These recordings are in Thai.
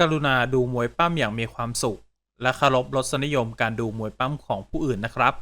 กรุณาดูมวยปั้มอย่างมีความสุข และเคารพรสนิยมการดูมวยปั้มของผู้อื่นนะครับ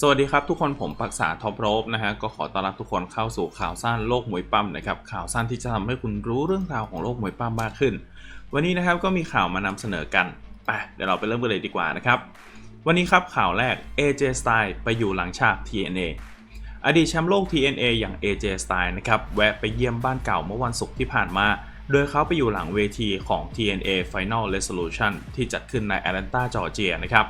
สวัสดีครับทุกคนผมปักษาท็อปโรบนะฮะก็ขอต้อนรับทุกคนเข้าสู่ข่าวสั้นโลกมวยปั้มนะครับข่าวสั้นที่จะทำให้คุณรู้เรื่องราวของโลกมวยปั้มมากขึ้น วันนี้นะครับก็มีข่าวมานำเสนอกัน ไปเดี๋ยวเราไปเริ่มกันเลยดีกว่านะครับ วันนี้ครับข่าวแรก AJ Style ไปอยู่หลังฉาก TNA อดีตแชมป์โลก TNA อย่าง AJ Style นะครับแวะไปเยี่ยมบ้านเก่าเมื่อวันศุกร์ที่ผ่านมา โดยเขาไปอยู่หลังเวทีของ TNA Final Resolution ที่จัดขึ้นในแอตแลนตาจอร์เจียนะครับ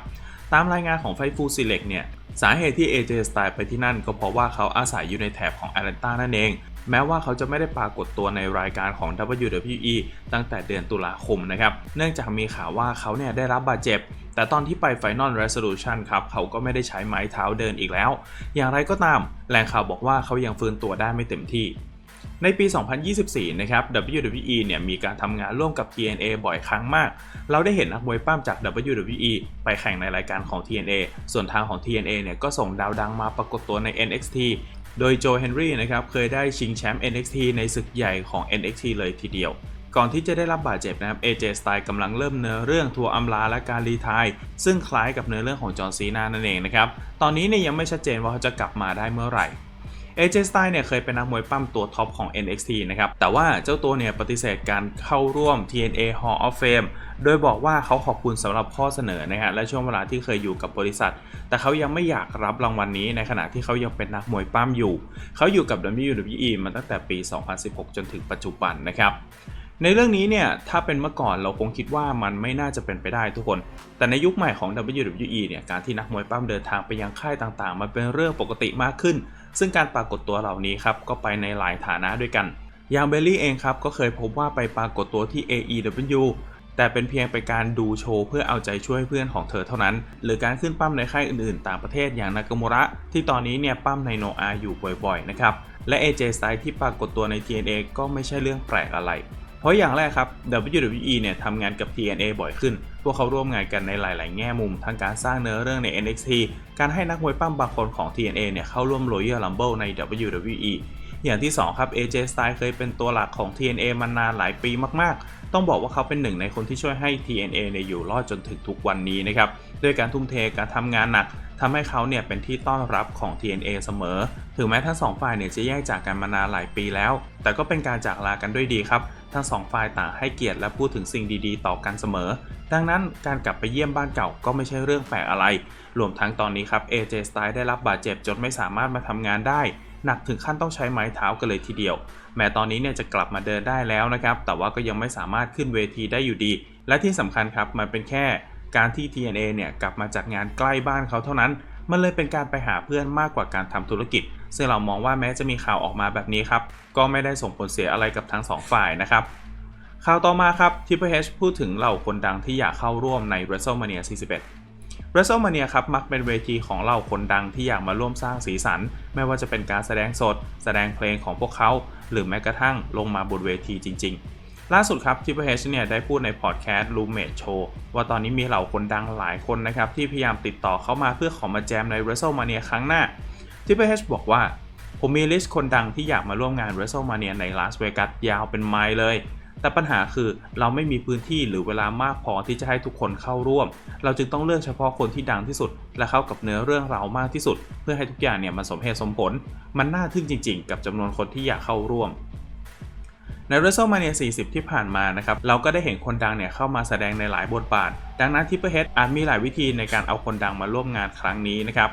ตามรายงานของไฟฟูซิเล็กเนี่ยสาเหตุที่ AJ Style ไปที่นั่นก็เพราะว่าเขาอาศัยอยู่ในแถบของแอตแลนตานั่นเอง แม้ว่าเขาจะไม่ได้ปรากฏตัวในรายการของ WWE ตั้งแต่เดือนตุลาคมนะครับ เนื่องจากมีข่าวว่าเขาเนี่ยได้รับบาดเจ็บ แต่ตอนที่ไป Final Resolution ครับ เขาก็ไม่ได้ใช้ไม้เท้าเดินอีกแล้ว อย่างไรก็ตามแหล่งข่าวบอกว่าเขายังฟื้นตัวได้ไม่เต็มที่ในปี 2024 นะครับ WWE เนี่ยมีการทำงานร่วมกับ TNA บ่อยครั้งมาก เราได้เห็นนักมวยปั้มจาก WWE ไปแข่งในรายการของ TNA ส่วนทางของ TNA เนี่ยก็ส่งดาวดังมาปรากฏตัวใน NXT โดยโจเฮนรี่นะครับเคยได้ชิงแชมป์ NXT ในศึกใหญ่ของ NXT เลยทีเดียว ก่อนที่จะได้รับบาดเจ็บนะครับ AJ Styles กำลังเริ่มเนื้อเรื่องทัวร์อำลาและการรีไทายซึ่งคล้ายกับเนื้อเรื่องของจอห์นซีนานั่นเองนะครับ ตอนนี้เนี่ยยังไม่ชัดเจนว่าเขาจะกลับมาได้เมื่อไหร่ AJ Styles เนี่ยเคยเป็นนักมวยปั้มตัวท็อปของ NXT นะครับ แต่ว่าเจ้าตัวเนี่ยปฏิเสธการเข้าร่วม TNA Hall of Fame โดยบอกว่าเขาขอบคุณสำหรับข้อเสนอนะฮะและช่วงเวลาที่เคยอยู่กับบริษัท แต่เขายังไม่อยากรับรางวัลนนี้ในขณะที่เขายังเป็นนักมวยปั้มอยู่ เขาอยู่กับ WWE มาตั้งแต่ปี 2016 จนถึงปัจจุบันนะครับในเรื่องนี้เนี่ยถ้าเป็นเมื่อก่อนเราคงคิดว่ามันไม่น่าจะเป็นไปได้ทุกคน แต่ในยุคใหม่ของ WWE เนี่ยการที่นักมวยปั้มเดินทางไปยังค่ายต่างๆ มันเป็นเรื่องปกติมากขึ้น ซึ่งการปรากฏตัวเหล่านี้ครับก็ไปในหลายฐานะด้วยกัน อย่างเบลลี่เองครับก็เคยพบว่าไปปรากฏตัวที่ AEW แต่เป็นเพียงไปการดูโชว์เพื่อเอาใจช่วยเพื่อนของเธอเท่านั้น หรือการขึ้นปั้มในค่ายอื่นๆ ต่างประเทศอย่างนากามูระ ที่ตอนนี้เนี่ยปั้มในโนอาอยู่บ่อยๆนะครับ และ AJ s t y l e ที่ปรากฏตัวใน TNA ก็ไม่ใช่เรื่องแปลกอะไร ราะอย่างแรกครับ WWE เนี่ยทำงานกับ TNA บ่อยขึ้น พวกเขาร่วมงานกันในหลาย ๆ แง่มุม ทั้งการสร้างเนื้อเรื่องใน NXT การให้นักมวยปั้มบางคนของ TNA เนี่ยเข้าร่วม Royal Rumble ใน WWE อย่างที่ 2 ครับ AJ Styles เคยเป็นตัวหลักของ TNA มานานหลายปีมาก ๆ ต้องบอกว่าเขาเป็นหนึ่งในคนที่ช่วยให้ TNA เนี่ยอยู่รอดจนถึงทุกวันนี้นะครับ ด้วยการทุ่มเทการทำงานหนักทำให้เขาเนี่ยเป็นที่ต้อนรับของ TNA เสมอ ถึงแม้ทั้งสองฝ่ายเนี่ยจะแยกจากกันมานานหลายปีแล้ว แต่ก็เป็นการจากลากันด้วยดีครับ ทั้งสองฝ่ายต่างให้เกียรติและพูดถึงสิ่งดีๆ ต่อกันเสมอ ดังนั้นการกลับไปเยี่ยมบ้านเก่าก็ไม่ใช่เรื่องแปลกอะไร รวมทั้งตอนนี้ครับ AJ Styles ได้รับบาดเจ็บจนไม่สามารถมาทำงานได้ หนักถึงขั้นต้องใช้ไม้เท้ากันเลยทีเดียว แม้ตอนนี้เนี่ยจะกลับมาเดินได้แล้วนะครับ แต่ว่าก็ยังไม่สามารถขึ้นเวทีได้อยู่ดี และที่สำคัญครับมันเป็นแค่การที่ TNA เนี่ยกลับมาจัดงานใกล้บ้านเขาเท่านั้น มันเลยเป็นการไปหาเพื่อนมากกว่าการทำธุรกิจ ซึ่งเรามองว่าแม้จะมีข่าวออกมาแบบนี้ครับ ก็ไม่ได้ส่งผลเสียอะไรกับทั้งสองฝ่ายนะครับ ข่าวต่อมาครับ Triple H พูดถึงเหล่าคนดังที่อยากเข้าร่วมใน WrestleMania 41 WrestleMania ครับมักเป็นเวทีของเหล่าคนดังที่อยากมาร่วมสร้างสีสัน ไม่ว่าจะเป็นการแสดงสด แสดงเพลงของพวกเขา หรือแม้กระทั่งลงมาบนเวทีจริง ๆล่าสุดครับ Triple H เนี่ยได้พูดในพอดแคสต์ Roommate Show ว่าตอนนี้มีเหล่าคนดังหลายคนนะครับ ที่พยายามติดต่อเข้ามาเพื่อขอมาแจมใน WrestleMania ครั้งหน้า Triple H บอกว่า ผมมีลิสต์คนดังที่อยากมาร่วมงาน WrestleMania ในลาสเวกัสยาวเป็นไมล์เลย แต่ปัญหาคือเราไม่มีพื้นที่หรือเวลามากพอที่จะให้ทุกคนเข้าร่วม เราจึงต้องเลือกเฉพาะคนที่ดังที่สุด และเข้ากับเนื้อเรื่องเรามากที่สุด เพื่อให้ทุกอย่างเนี่ยมันสมเหตุสมผล มันน่าทึ่งจริง ๆ กับจำนวนคนที่อยากเข้าร่วมใน WrestleMania 40 ที่ผ่านมานะครับ เราก็ได้เห็นคนดังเนี่ยเข้ามาแสดงในหลายบทบาท ดังนั้นทิปเปอร์เฮดอาจมีหลายวิธีในการเอาคนดังมาร่วมงานครั้งนี้นะครับ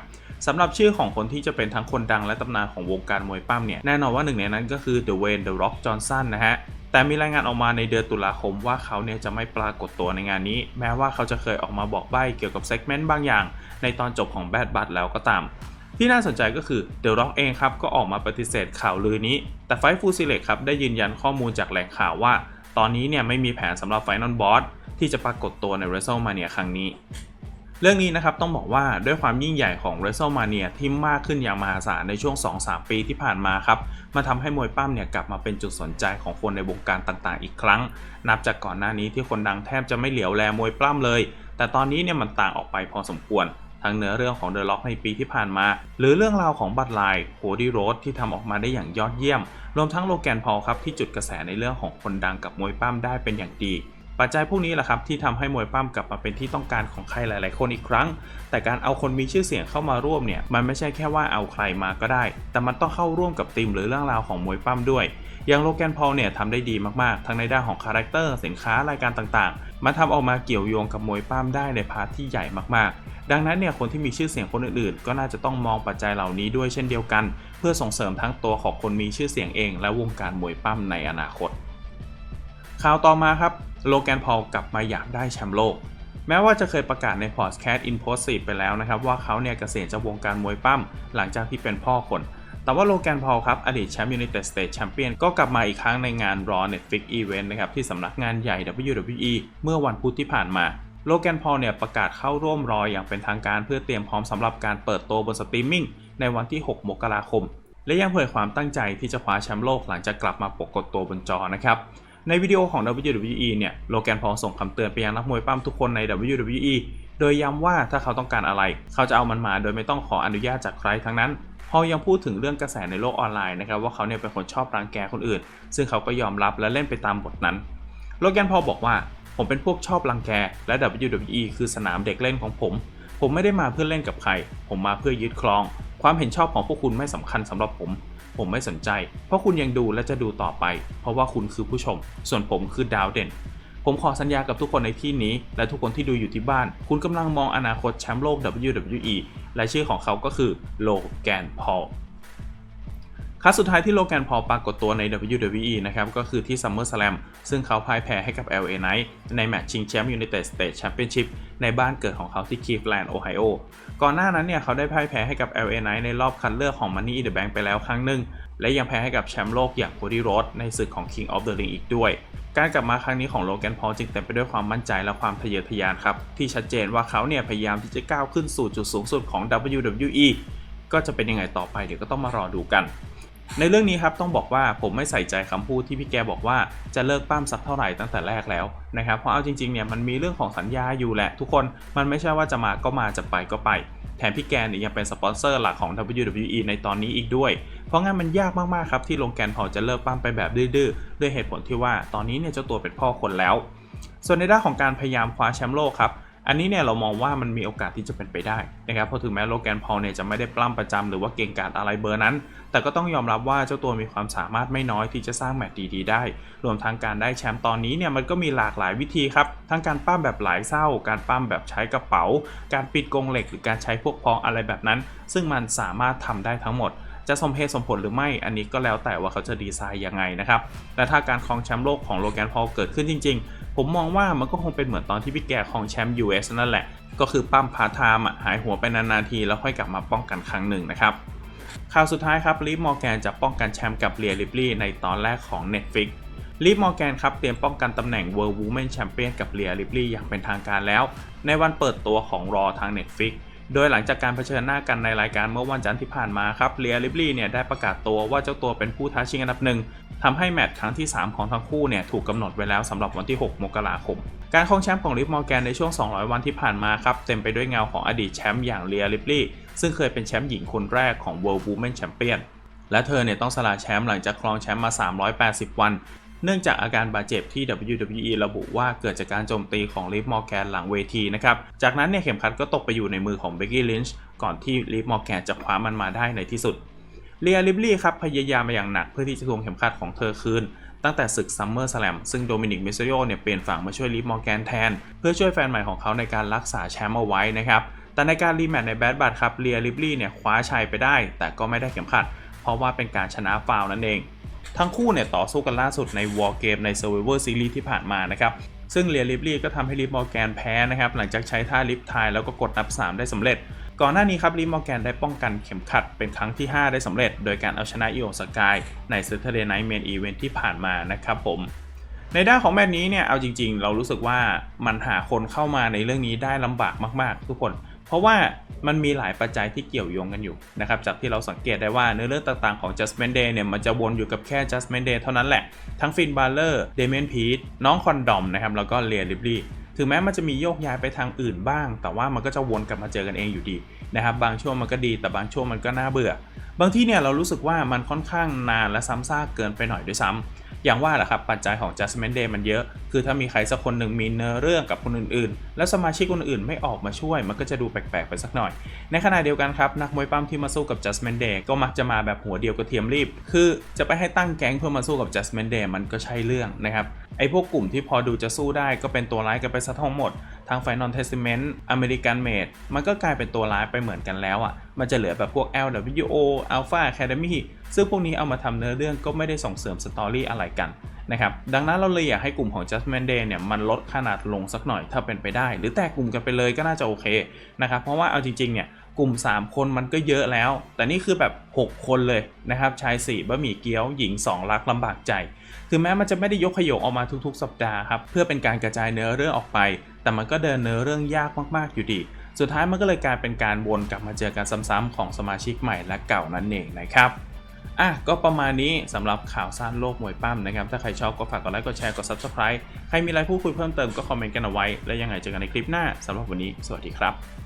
สำหรับชื่อของคนที่จะเป็นทั้งคนดังและตำนานของวงการมวยปั้มเนี่ยแน่นอนว่าหนึ่งในนั้นก็คือ The Wayne The Rock Johnson นะฮะแต่มีรายงานออกมาในเดือนตุลาคมว่าเขาเนี่ยจะไม่ปรากฏตัวในงานนี้ แม้ว่าเขาจะเคยออกมาบอกใบ้เกี่ยวกับเซกเมนต์บางอย่าง ในตอนจบของ Bad b u t แล้วก็ตาม ที่น่าสนใจก็คือ The Rock เองครับก็ออกมาปฏิเสธข่าวลือนี้ แต่ไฟฟูซิเล็กครับได้ยืนยันข้อมูลจากแหล่งข่าวว่า ตอนนี้เนี่ยไม่มีแผนสำหรับไฟนอลบอสที่จะปรากฏตัวใน WrestleMania ครั้งนี้ เรื่องนี้นะครับต้องบอกว่าด้วยความยิ่งใหญ่ของ WrestleMania ที่มากขึ้นอย่างมหาศาลในช่วง 2-3 ปีที่ผ่านมาครับมาทำให้มวยปั้มเนี่ยกลับมาเป็นจุดสนใจของคนในวงการต่างๆ อีกครั้ง นับจากก่อนหน้านี้ที่คนดังแทบจะไม่เหลียวแลมวยปล้ำเลย แต่ตอนนี้เนี่ยมันต่างออกไปพอสมควรทั้งเนื้อเรื่องของเดอะล็อกในปีที่ผ่านมา หรือเรื่องราวของบัตไลน์โคดี้โรดที่ทำออกมาได้อย่างยอดเยี่ยม รวมทั้งโลแกนพอลครับที่จุดกระแสในเรื่องของคนดังกับมวยปั้มได้เป็นอย่างดี ปัจจัยพวกนี้แหละครับที่ทำให้มวยปั้มกลับมาเป็นที่ต้องการของใครหลาย ๆ คนอีกครั้ง แต่การเอาคนมีชื่อเสียงเข้ามาร่วมเนี่ยมันไม่ใช่แค่ว่าเอาใครมาก็ได้ แต่มันต้องเข้าร่วมกับทีมหรือเรื่องราวของมวยปั้มด้วย อย่างโลแกนพอลเนี่ยทำได้ดีมาก ๆ ทั้งในด้านของคาแรคเตอร์สินค้ารายการต่าง ๆมันทำออกมาเกี่ยวโยงกับมวยปั้มได้ในพาร์ทที่ใหญ่มาก ๆ ดังนั้นเนี่ยคนที่มีชื่อเสียงคนอื่น ๆ ก็น่าจะต้องมองปัจจัยเหล่านี้ด้วยเช่นเดียวกัน เพื่อส่งเสริมทั้งตัวของคนมีชื่อเสียงเอง และวงการมวยปั้มในอนาคต ข่าวต่อมาครับโลแกนพอลกลับมาอยากได้แชมป์โลก แม้ว่าจะเคยประกาศในพอดแคสต์ i n p o s i v e ไปแล้วนะครับ ว่าเขาเนี่ยเกษียณจากวงการมวยปั้ม หลังจากที่เป็นพ่อคน แต่ว่าโลแกนพอลครับ อดีตแชมป์ United States Champion ก็กลับมาอีกครั้งในงาน Raw Netflix Event นะครับ ที่สำนักงานใหญ่ WWE เมื่อวันพุธที่ผ่านมาโลแกนพอลเนี่ยประกาศเข้าร่วมรอยอย่างเป็นทางการเพื่อเตรียมพร้อมสำหรับการเปิดตัวบนสตรีมมิ่งในวันที่ 6 มกราคม และยังเผยความตั้งใจที่จะคว้าแชมป์โลกหลังจากกลับมาปรากฏตัวบนจอนะครับ ในวิดีโอของ WWE เนี่ยโลแกนพอลส่งคำเตือนไปยังนักมวยปั้มทุกคนใน WWE โดยย้ำว่าถ้าเขาต้องการอะไร เขาจะเอามันมาโดยไม่ต้องขออนุญาตจากใครทั้งนั้นพอยังพูดถึงเรื่องกระแสในโลกออนไลน์นะครับว่าเขาเนี่ยเป็นคนชอบรังแกคนอื่น ซึ่งเขาก็ยอมรับและเล่นไปตามบทนั้น โลแกนพอลบอกว่าผมเป็นพวกชอบรังแกและ WWE คือสนามเด็กเล่นของผม ผมไม่ได้มาเพื่อเล่นกับใคร ผมมาเพื่อยึดครอง ความเห็นชอบของพวกคุณไม่สำคัญสำหรับผม ผมไม่สนใจ เพราะคุณยังดูและจะดูต่อไป เพราะว่าคุณคือผู้ชม ส่วนผมคือดาวเด่น ผมขอสัญญากับทุกคนในที่นี้ และทุกคนที่ดูอยู่ที่บ้าน คุณกำลังมองอนาคตแชมป์โลก WWE และชื่อของเขาก็คือโลแกนพอล ครั้งสุดท้ายที่โลแกนพอปรากฏตัวใน WWE นะครับก็คือที่ SummerSlam ซึ่งเขาพ่ายแพ้ให้กับ LA Knight ในแมตช์ชิงแชมป์ United States Championship ในบ้านเกิดของเขาที่ Cleveland Ohio ก่อนหน้านั้นเนี่ยเขาได้พ่ายแพ้ให้กับ LA Knight ในรอบคัดเลือกของ Money in the Bank ไปแล้วครั้งหนึ่งและยังแพ้ให้กับแชมป์โลกอย่าง Cody Rhodes ในศึกของ King of the Ring อีกด้วย การกลับมาครั้งนี้ของโลแกนพอจึงเต็มไปด้วยความมั่นใจและความทะเยอทะยานครับที่ชัดเจนว่าเขาเนี่ยพยายามที่จะก้าวขึ้นสู่จุดสูงสุดของ WWE ก็จะเป็นยังไงต่อไปเดี๋ยวก็ต้องมารอดูกัน ในเรื่องนี้ครับต้องบอกว่าผมไม่ใส่ใจคำพูดที่พี่แกบอกว่าจะเลิกปั้มสักเท่าไหร่ตั้งแต่แรกแล้วนะครับเพราะเอาจริงๆเนี่ยมันมีเรื่องของสัญญาอยู่แหละ ทุกคนมันไม่ใช่ว่าจะมาก็มาจะไปก็ไป แถมพี่แกเนี่ยยังเป็นสปอนเซอร์หลักของ WWE ในตอนนี้อีกด้วย เพราะงั้นมันยากมากๆครับที่โลแกนพอจะเลิกปั้มไปแบบดื้อๆด้วยเหตุผลที่ว่าตอนนี้เนี่ยเจ้าตัวเป็นพ่อคนแล้ว ส่วนในด้านของการพยายามคว้าแชมป์โลกครับ อันนี้เนี่ยเรามองว่ามันมีโอกาสที่จะเป็นไปได้นะครับเพราะถึงแม้โลแกนพอลเนี่ยจะไม่ได้ปล้ำประจำหรือว่าเก่งกาจอะไรเบอร์นั้น แต่ก็ต้องยอมรับว่าเจ้าตัวมีความสามารถไม่น้อยที่จะสร้างแมตช์ดีๆได้ รวมทั้งการได้แชมป์ตอนนี้เนี่ยมันก็มีหลากหลายวิธีครับ ทั้งการปั้มแบบหลายเศร้า การปั้มแบบใช้กระเป๋า การปิดกรงเหล็ก หรือการใช้พวกพ้องอะไรแบบนั้น ซึ่งมันสามารถทำได้ทั้งหมด จะสมเหตุสมผลหรือไม่ อันนี้ก็แล้วแต่ว่าเขาจะดีไซน์ยังไงนะครับและถ้าการครองแชมป์โลกของโลแกนพอลเกิดขึ้นจริง ๆ ผมมองว่ามันก็คงเป็นเหมือนตอนที่พี่แกครองแชมป์ US นั่นแหละ ก็คือปั้มพาทไทม์อะหายหัวไปนานๆทีแล้วค่อยกลับมาป้องกันครั้งหนึ่งนะครับ ข่าวสุดท้ายครับลีฟมอร์แกนจะป้องกันแชมป์กับเรียริปลี่ในตอนแรกของ Netflix ลีฟมอร์แกนครับเตรียมป้องกันตำแหน่ง World Women Champion กับเรียริปลี่อย่างเป็นทางการแล้ว ในวันเปิดตัวของรอทาง Netflix โดยหลังจากการเผชิญหน้ากันในรายการเมื่อวันจันทร์ที่ผ่านมาครับเรียริปลี่เนี่ยได้ประกาศตัวว่าเจ้าตัวเป็นผู้ท้าชิงอันดับหนึ่งทำให้แมตช์ครั้งที่ 3 ของทั้งคู่เนี่ยถูกกำหนดไว้แล้วสำหรับวันที่ 6 มกราคม การครองแชมป์ของลิฟมอร์แกนในช่วง 200 วันที่ผ่านมาครับเต็มไปด้วยเงาของอดีตแชมป์อย่างเรียริปลี่ซึ่งเคยเป็นแชมป์หญิงคนแรกของ World Women Champion และเธอเนี่ยต้องสละแชมป์หลังจากครองแชมป์มา 380 วัน เนื่องจากอาการบาดเจ็บที่ WWE ระบุว่าเกิดจากการโจมตีของลิฟมอร์แกนหลังเวทีนะครับ จากนั้นเนี่ยเข็มขัดก็ตกไปอยู่ในมือของเบกกี้ลินช์ก่อนที่ลิฟมอร์แกนจะคว้ามันมาได้ในที่สุดเรียลิบลี่ครับพยายามมาอย่างหนักเพื่อที่จะทวงเข็มขัดของเธอคืน ตั้งแต่ศึกซัมเมอร์สแลมซึ่งโดมินิกมิสโยเนี่ยเปลี่ยนฝั่งมาช่วยลิฟมอร์แกนแทน เพื่อช่วยแฟนใหม่ของเขาในการรักษาแชมป์เอาไว้นะครับแต่ในการรีแมตช์ในแบดบัตครับเรียลิบลี่เนี่ยคว้าชัยไปได้ แต่ก็ไม่ได้เข็มขัด เพราะว่าเป็นการชนะฟาวนั่นเอง ทั้งคู่เนี่ยต่อสู้กันล่าสุดใน War Game ใน Survivor Series ที่ผ่านมานะครับซึ่งเรียลิบลี่ก็ทำให้ลิฟมอร์แกนแพ้นะครับหลังจากใช้ท่าลิฟทายแล้วก็กดนับ 3 ได้สำเร็จ ก่อนหน้านี้ครับลิฟมอร์แกนได้ป้องกันเข็มขัดเป็นครั้งที่ 5 ได้สำเร็จ โดยการเอาชนะอิโอสกายใน Saturday Night Main Event ที่ผ่านมานะครับผม ในด้านของแมตช์นี้เนี่ยเอาจริงๆ เรารู้สึกว่ามันหาคนเข้ามาในเรื่องนี้ได้ลำบากมากๆ ทุกคน เพราะว่ามันมีหลายปัจจัยที่เกี่ยวโยงกันอยู่นะครับ จากที่เราสังเกตได้ว่าเนื้อเรื่องต่างๆของ Judgment Day เนี่ยมันจะวนอยู่กับแค่ Judgment Day เท่านั้นแหละ ทั้งฟินบาเลอร์เดเมนพีทน้องคอนดอมนะครับ แล้วก็เลียริบลี่ถึงแม้มันจะมีโยกย้ายไปทางอื่นบ้าง แต่ว่ามันก็จะวนกลับมาเจอกันเองอยู่ดีนะครับ บางช่วงมันก็ดี แต่บางช่วงมันก็น่าเบื่อ บางที่เนี่ยเรารู้สึกว่ามันค่อนข้างนานและซ้ำซากเกินไปหน่อยด้วยซ้ำ อย่างว่าแหละครับปัจจัยของ Judgment Day มันเยอะ คือถ้ามีใครสักคนหนึ่งมีเนื้อเรื่องกับคนอื่นๆ แล้วสมาชิกคนอื่นไม่ออกมาช่วย มันก็จะดูแปลกๆไปสักหน่อย ในขณะเดียวกันครับ นักมวยปั้มที่มาสู้กับ Judgment Day ก็มักจะมาแบบหัวเดียวกระเทียมรีบ คือจะไปให้ตั้งแก๊งเพื่อมาสู้กับ Judgment Day มันก็ใช่เรื่องนะครับไอ้พวกกลุ่มที่พอดูจะสู้ได้ก็เป็นตัวร้ายกันไปซะทั้งหมด ทาง Final Testament American Made มันก็กลายเป็นตัวร้ายไปเหมือนกันแล้วอะ มันจะเหลือแบบพวก LWO Alpha Academy ซึ่งพวกนี้เอามาทำเนื้อเรื่องก็ไม่ได้ส่งเสริมสตอรี่อะไรกันนะครับดังนั้นเราเลยอยากให้กลุ่มของ Judgment Day เนี่ยมันลดขนาดลงสักหน่อยถ้าเป็นไปได้ หรือแตกกลุ่มกันไปเลยก็น่าจะโอเคนะครับเพราะว่าเอาจริงๆเนี่ยกลุ่ม 3 คนมันก็เยอะแล้ว แต่นี่คือแบบ 6 คนเลยนะครับชาย4บะหมี่เกี๊ยวหญิง 2 รักลำบากใจ คือแม้มันจะไม่ได้ยกขยกออกมาทุกๆ สัปดาห์ครับเพื่อเป็นการกระจายเนื้อเรื่องออกไป แต่มันก็เดินเนื้อเรื่องยากมากๆอยู่ดี สุดท้ายมันก็เลยกลายเป็นการวนกลับมาเจอกันซ้ำๆของสมาชิกใหม่และเก่านั่นเองนะครับอะก็ประมาณนี้สำหรับข่าวสั้นโลกมวยปั้มนะครับ ถ้าใครชอบก็ฝากกดไลค์กดแชร์กด subscribe ใครมีอะไรพูดคุยเพิ่มเติมก็คอมเมนต์กันเอาไว้ และยังไงเจอกันในคลิปหน้าสำหรับวันนี้ สวัสดีครับ